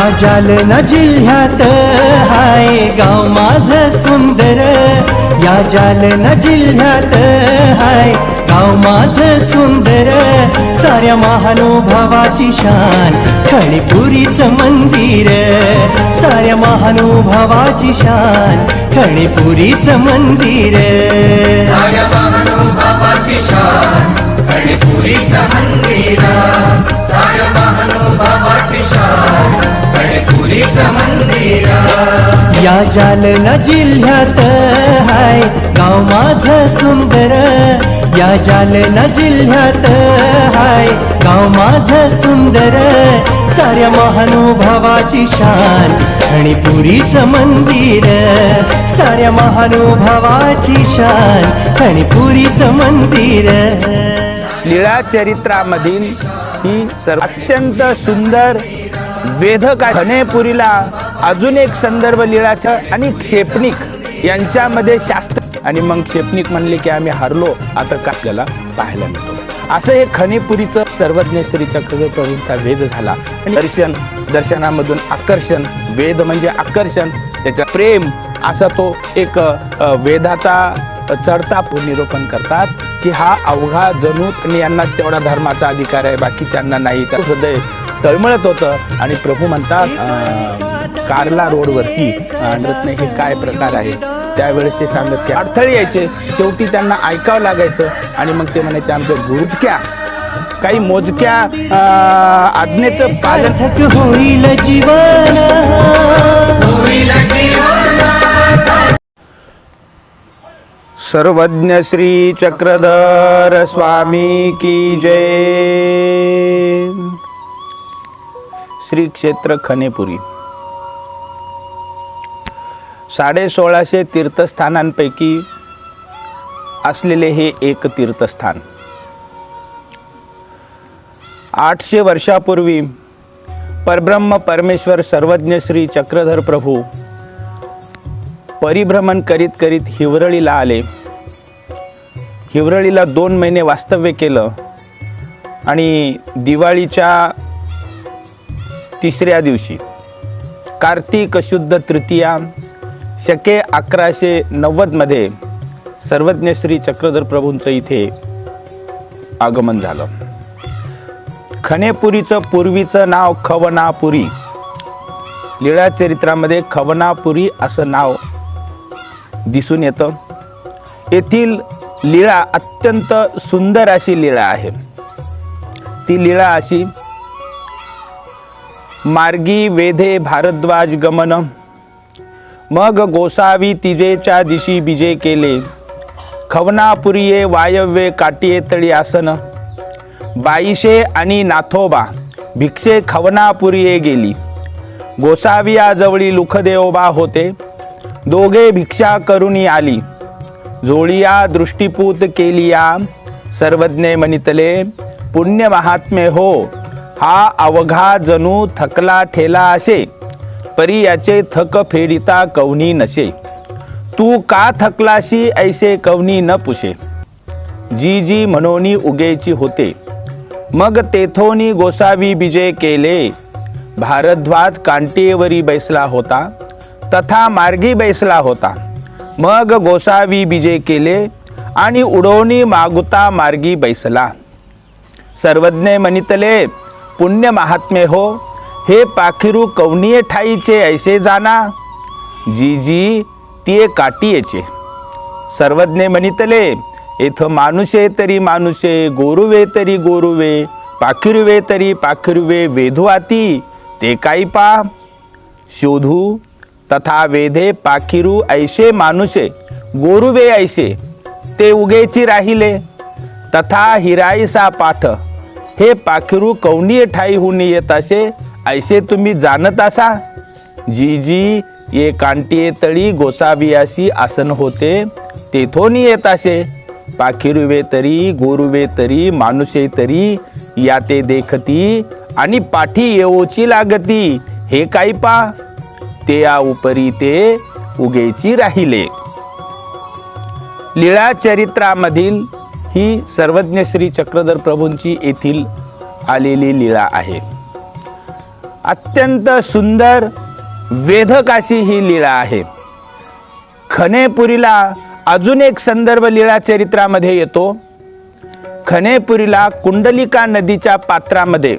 या जालना जिल्ह्यात हाय गाव माझं सुंदर. या जालना जिल्ह्यात हाय गाव माझं सुंदर. साऱ्या महानुभावाची शान खणीपुरीचं मंदिर. साऱ्या महानुभावाची शान खणीपुरीचं मंदिर. साऱ्या महानुभावाची शान गणपुरीचं मंदिर. जालना जिल्ह्यात हाय गाव माझ सुंदर. या जालना जिल्ह्यात हाय गाव माझ सुंदर. साऱ्या महानुभावाची शान आणि पुरीचं मंदिर. साऱ्या महानुभावाची शान आणि पुरीचं मंदिर. लीळा चरित्रामधील ही सर्व अत्यंत सुंदर वेधक आहे. अजून एक संदर्भ लिळाचं आणि क्षेपणिक यांच्यामध्ये शास्त्र. आणि मग क्षेपणिक म्हणले की आम्ही हरलो. आता का आपल्याला पाहायला मिळतो? असं हे खनिपुरीचं सर्वज्ञेश्वरीच्या श्री वेध झाला. आणि दर्शन दर्शनामधून आकर्षण वेद म्हणजे आकर्षण त्याच्या प्रेम असा तो एक वेदाचा चढता निरूपण करतात की हा अवघा जणू आणि यांनाच तेवढा धर्माचा अधिकार आहे बाकीच्यांना नाही. तर हृदय तळमळत होतं आणि प्रभू म्हणतात कारला रोडवरती नृत्य हे काय प्रकार आहे? त्यावेळेस ते सांगत की अडथळे यायचे. शेवटी त्यांना ऐकावं लागायचं आणि मग ते म्हणायचे आमच्या गुरुजक्या काही मोजक्या आज्ञेचं पालन होईल जीवन. सर्वज्ञ श्री चक्रधर स्वामी की जय. श्री क्षेत्र खनेपुरी. साडे सोळाशे तीर्थस्थानांपैकी असलेले हे एक तीर्थस्थान. आठशे वर्षापूर्वी परब्रह्म परमेश्वर सर्वज्ञ श्री चक्रधर प्रभू परिभ्रमण करीत करीत हिवरळीला आले. हिवरळीला दोन महिने वास्तव्य केलं आणि दिवाळीच्या तिसऱ्या दिवशी कार्तिक शुद्ध तृतीया शके अकराशे नव्वदमध्ये सर्वज्ञ श्री चक्रधर प्रभूंचं इथे आगमन झालं. खनेपुरीचं पूर्वीचं नाव खवनापुरी. लीळा चरित्रामध्ये खवनापुरी असं नाव दिसून येतं. येथील लीळा अत्यंत सुंदर अशी लीळा आहे. ती लीळा अशी मार्गी वेधे भारद्वाज गमन मग गोसावी तिजेच्या दिशी बिजे केले. खवनापुरिये वायव्ये काटिये तळी आसन. बाईशे आणि नाथोबा भिक्षे खवनापुरिये गेली. गोसावियाजवळी लुखदेवबा होते. दोघे भिक्षा करुनी आली. जोळिया दृष्टीपूत केलिया. सर्वज्ञे म्हणितले पुण्य महात्मे हो हा अवघा जणू थकला ठेला असे. परी याचे थक फेडिता कवनी नसे. तू का थकलाशी ऐसे कवनी न पुशे जी जी म्हणोनी उगेची होते. मग तेथोनी गोसावी विजय केले. भारद्वाज कांटेवरी बैसला होता. तथा मार्गी बैसला होता. मग गोसावी विजय केले आणि उडवणी मागुता मार्गी बैसला. सर्वज्ञ म्हणितले पुण्य महात्मे हो. हे पाखिरू कवनीय ठाईचे ऐसे जाना जी जी तिये काटियेचे. सर्वज्ञ म्हणितले इथं मानुषे तरी मानुषे गोरुवे तरी गोरुवे पाखिरुवे तरी पाखिरुवे वेधुवाती ते काही पा. शोधू तथा वेधे पाखिरू ऐसे मानुषे गोरुवे ऐसे ते उगेची राहिले. तथा हिराईसा पाठ हे पाखिरू कवनीय हुनी येत असे ऐसे तुम्ही जाणत असा? जी जी ये कांटिये तळी गोसावियासी आसन होते तेथून येत असे. पाखिरुवे तरी गोरुवे तरी मानुषे तरी या ते देखती आणि पाठी येवोची लागती. हे काही पा? ते या उपरी ते उगेची राहिले. लीळा चरित्रामधील ही सर्वज्ञ श्री चक्रधर प्रभूंची येथील आलेली लीळा आहे. अत्यंत सुंदर वेधक अशी ही लीळा आहे. खनेपुरीला अजून एक संदर्भ लीळा चरित्रामध्ये येतो. खनेपुरीला कुंडलिका नदीच्या पात्रामध्ये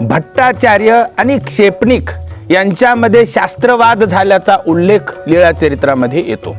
भट्टाचार्य आणि क्षेपणिक यांच्यामध्ये शास्त्रवाद झाल्याचा उल्लेख लीळा चरित्रामध्ये येतो.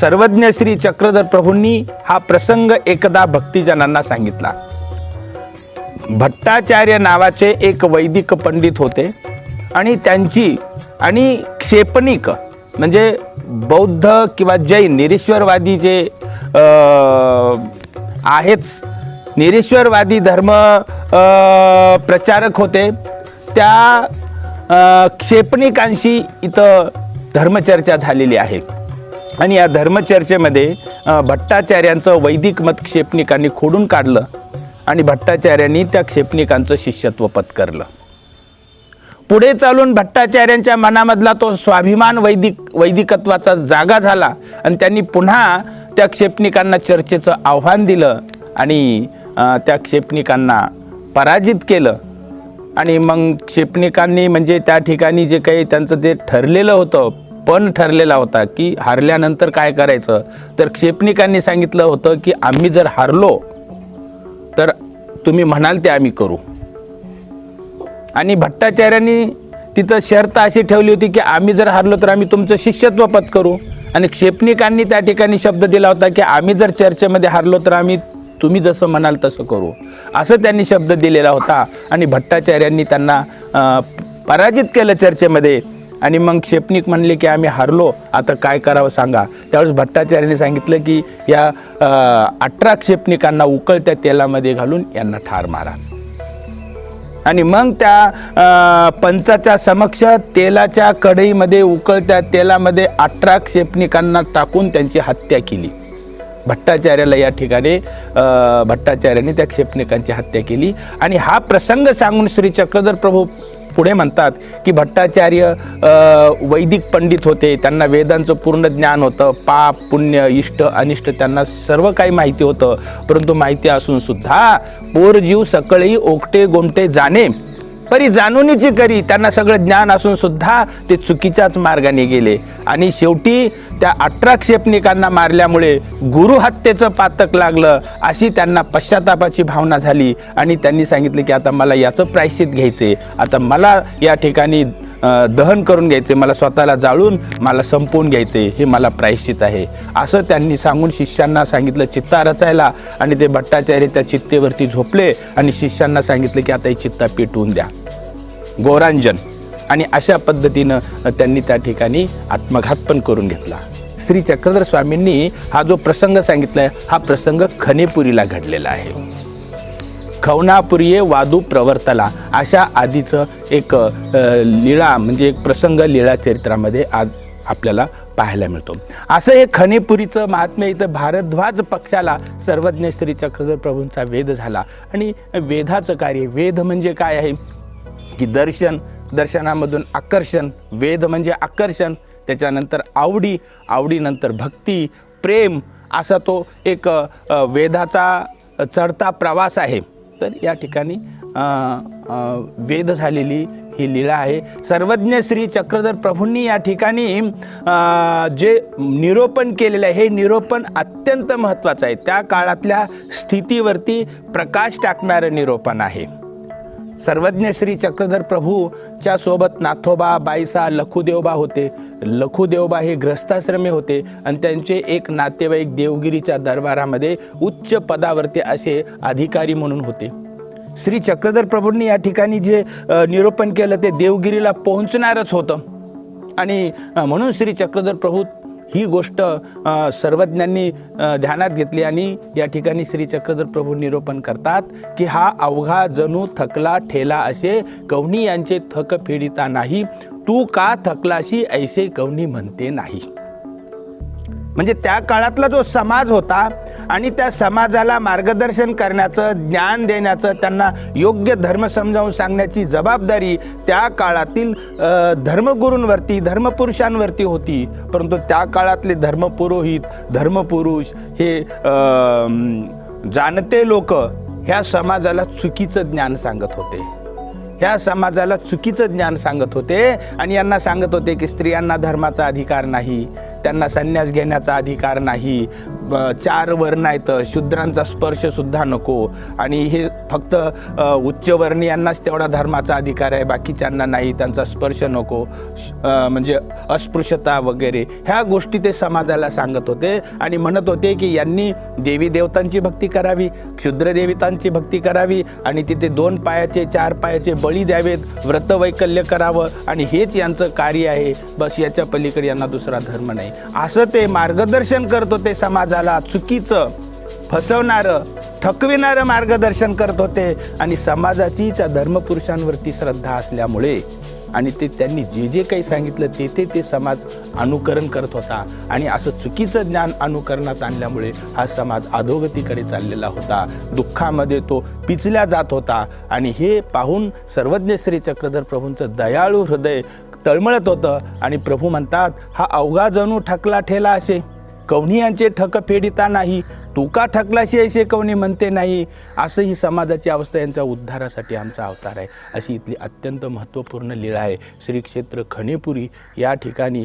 सर्वज्ञ श्री चक्रधर प्रभूंनी हा प्रसंग एकदा भक्तिजनांना सांगितला. भट्टाचार्य नावाचे एक वैदिक पंडित होते. आणि त्यांची आणि क्षेपणिक म्हणजे बौद्ध किंवा जैन निरीश्वरवादी जे आहेच. निरीश्वरवादी धर्म प्रचारक होते. त्या क्षेपणिकांशी इथं धर्मचर्चा झालेली आहे. आणि या धर्मचर्चेमध्ये भट्टाचार्यांचं वैदिक मत क्षेपणिकांनी खोडून काढलं. आणि भट्टाचार्यांनी त्या क्षेपणिकांचं शिष्यत्व पत्करलं. पुढे चालून भट्टाचार्यांच्या मनामधला तो स्वाभिमान वैदिक वैदिकत्वाचा जागा झाला आणि त्यांनी पुन्हा त्या क्षेपणिकांना चर्चेचं आव्हान दिलं आणि त्या क्षेपणिकांना पराजित केलं. आणि मग क्षेपणिकांनी म्हणजे त्या ठिकाणी जे काही त्यांचं ते ठरलेलं होतं पण ठरलेला होता की हारल्यानंतर काय करायचं तर क्षेपणिकांनी सांगितलं होतं की आम्ही जर हारलो तर तुम्ही म्हणाल ते आम्ही करू. आणि भट्टाचार्यांनी तिथं शर्त अशी ठेवली होती की आम्ही जर हरलो तर आम्ही तुमचं शिष्यत्व करू. आणि क्षेपणिकांनी त्या ठिकाणी शब्द दिला होता की आम्ही जर चर्चेमध्ये हरलो तर आम्ही तुम्ही जसं म्हणाल तसं करू. असं त्यांनी शब्द दिलेला होता आणि भट्टाचार्यांनी त्यांना पराजित केलं चर्चेमध्ये. आणि मग क्षेपणिक म्हणले की आम्ही हरलो. आता काय करावं सांगा. त्यावेळेस भट्टाचार्याने सांगितलं की या अठरा क्षेपणिकांना उकळत्या तेलामध्ये घालून यांना ठार मारा. आणि मग त्या पंचाच्या समक्ष तेलाच्या कढईमध्ये उकळत्या तेलामध्ये अठरा क्षेपणिकांना टाकून त्यांची हत्या केली. भट्टाचार्याला या ठिकाणी भट्टाचार्याने त्या क्षेपणिकांची हत्या केली. आणि हा प्रसंग सांगून श्री चक्रधर प्रभू पुढे म्हणतात की भट्टाचार्य वैदिक पंडित होते. त्यांना वेदांचं पूर्ण ज्ञान होतं. पाप पुण्य इष्ट अनिष्ट त्यांना सर्व काही माहिती होतं. परंतु माहिती असून सुद्धा पोर सकळी ओकटे गोमटे जाणे परी जाणुनीची करी. त्यांना सगळं ज्ञान असून सुद्धा ते चुकीच्याच मार्गाने गेले. आणि शेवटी त्या अठरा क्षेपणिकांना मारल्यामुळे गुरुहत्येचं पातक लागलं अशी त्यांना पश्चातापाची भावना झाली. आणि त्यांनी सांगितलं की आता मला याचं प्रायश्चित घ्यायचे. आता मला या ठिकाणी दहन करून घ्यायचे. मला स्वतःला जाळून मला संपवून घ्यायचे. हे मला प्रायश्चित आहे. असं त्यांनी सांगून शिष्यांना सांगितलं. चित्ता रचायला आणि ते भट्टाचार्य त्या चित्तेवरती झोपले आणि शिष्यांना सांगितलं की आता ही चित्ता पेटवून द्या. गौरांजन आणि अशा पद्धतीनं त्यांनी त्या ठिकाणी आत्मघात पण करून घेतला. श्री चक्रधर स्वामींनी हा जो प्रसंग सांगितला आहे हा प्रसंग खनेपुरीला घडलेला आहे. खवनापुरीये वादू प्रवर्तला अशा आधीचं एक लीळा म्हणजे एक प्रसंग लीळा चरित्रामध्ये आज आपल्याला पाहायला मिळतो. असं हे खनेपुरीचं महात्म्य इथं भारद्वाज पक्षाला सर्वज्ञ श्री चक्रधर प्रभूंचा वेध झाला. आणि वेधाचं कार्य वेध म्हणजे काय आहे? की दर्शन दर्शनामधून आकर्षण वेद म्हणजे आकर्षण त्याच्यानंतर आवडी आवडीनंतर भक्ती प्रेम असा तो एक वेदाचा चढता प्रवास आहे. तर या ठिकाणी वेद झालेली ही लीळा आहे. सर्वज्ञ श्री चक्रधर प्रभूंनी या ठिकाणी जे निरोपण केलेलं आहे हे निरोपण अत्यंत महत्त्वाचं आहे. त्या काळातल्या स्थितीवरती प्रकाश टाकणारं निरोपण आहे. सर्वज्ञ श्री चक्रधर प्रभूच्या सोबत नाथोबा बाईसा लखुदेवबा होते. लखुदेवबा हे ग्रस्ताश्रमी होते आणि त्यांचे एक नातेवाईक देवगिरीच्या दरबारामध्ये उच्च पदावरती असे अधिकारी म्हणून होते. श्री चक्रधर प्रभूंनी या ठिकाणी जे निरूपण केलं ते देवगिरीला पोहोचणारच होतं. आणि म्हणून श्री चक्रधर प्रभू ही गोष्ट सर्वज्ञांनी ध्यानात घेतली आणि या ठिकाणी श्री चक्रधर प्रभू निरोपण करतात की हा अवघा जणू थकला ठेला असे कवणी यांचे थक फेडिता नाही. तू का थकलाशी ऐसे कवणी म्हणते नाही? म्हणजे त्या काळातला जो समाज होता आणि त्या समाजाला मार्गदर्शन करण्याचं ज्ञान देण्याचं त्यांना योग्य धर्म समजावून सांगण्याची जबाबदारी त्या काळातील धर्मगुरूंवरती धर्मपुरुषांवरती होती. परंतु त्या काळातले धर्मपुरोहित धर्मपुरुष हे जाणते लोक ह्या समाजाला चुकीचं ज्ञान सांगत होते. ह्या समाजाला चुकीचं ज्ञान सांगत होते आणि यांना सांगत होते की स्त्रियांना धर्माचा अधिकार नाही. त्यांना संन्यास घेण्याचा अधिकार नाही. चार वर्ण आहेत. शूद्रांचा स्पर्शसुद्धा नको. आणि हे फक्त उच्चवर्णीयांनाच तेवढा धर्माचा अधिकार आहे. बाकीच्यांना नाही. त्यांचा स्पर्श नको. श- म्हणजे अस्पृश्यता वगैरे. ह्या गोष्टी ते समाजाला सांगत होते. आणि म्हणत होते की यांनी देवी देवतांची भक्ती करावी क्षुद्रदेवितांची भक्ती करावी आणि तिथे दोन पायाचे चार पायाचे बळी द्यावेत व्रतवैकल्य करावं आणि हेच यांचं कार्य आहे. बस याच्या पलीकडे यांना दुसरा धर्म नाही. असं ते मार्गदर्शन करत होते समाजाला चुकीचं फसवणारं थकविणारं मार्गदर्शन करत होते आणि समाजाची त्या धर्मपुरुषांवरती श्रद्धा असल्यामुळे आणि ते त्यांनी जे जे काही सांगितलं ते ते ते समाज अनुकरण करत होता आणि असं चुकीचं ज्ञान अनुकरणात आणल्यामुळे हा समाज अधोगतीकडे चाललेला होता. दुःखामध्ये तो पिचल्या जात होता आणि हे पाहून सर्वज्ञ श्री चक्रधर प्रभूंचं दयाळू हृदय तळमळत होतं आणि प्रभू म्हणतात हा अवघा जणू ठकला ठेला असे. कवनी यांचे ठक फेडिता नाही तू का ठकलाशी ऐसे कवनी म्हणते नाही असं ही समाजाची अवस्था यांचा उद्धारासाठी आमचा अवतार आहे. अशी इथली अत्यंत महत्त्वपूर्ण लीळा आहे. श्री क्षेत्र खणेपुरी या ठिकाणी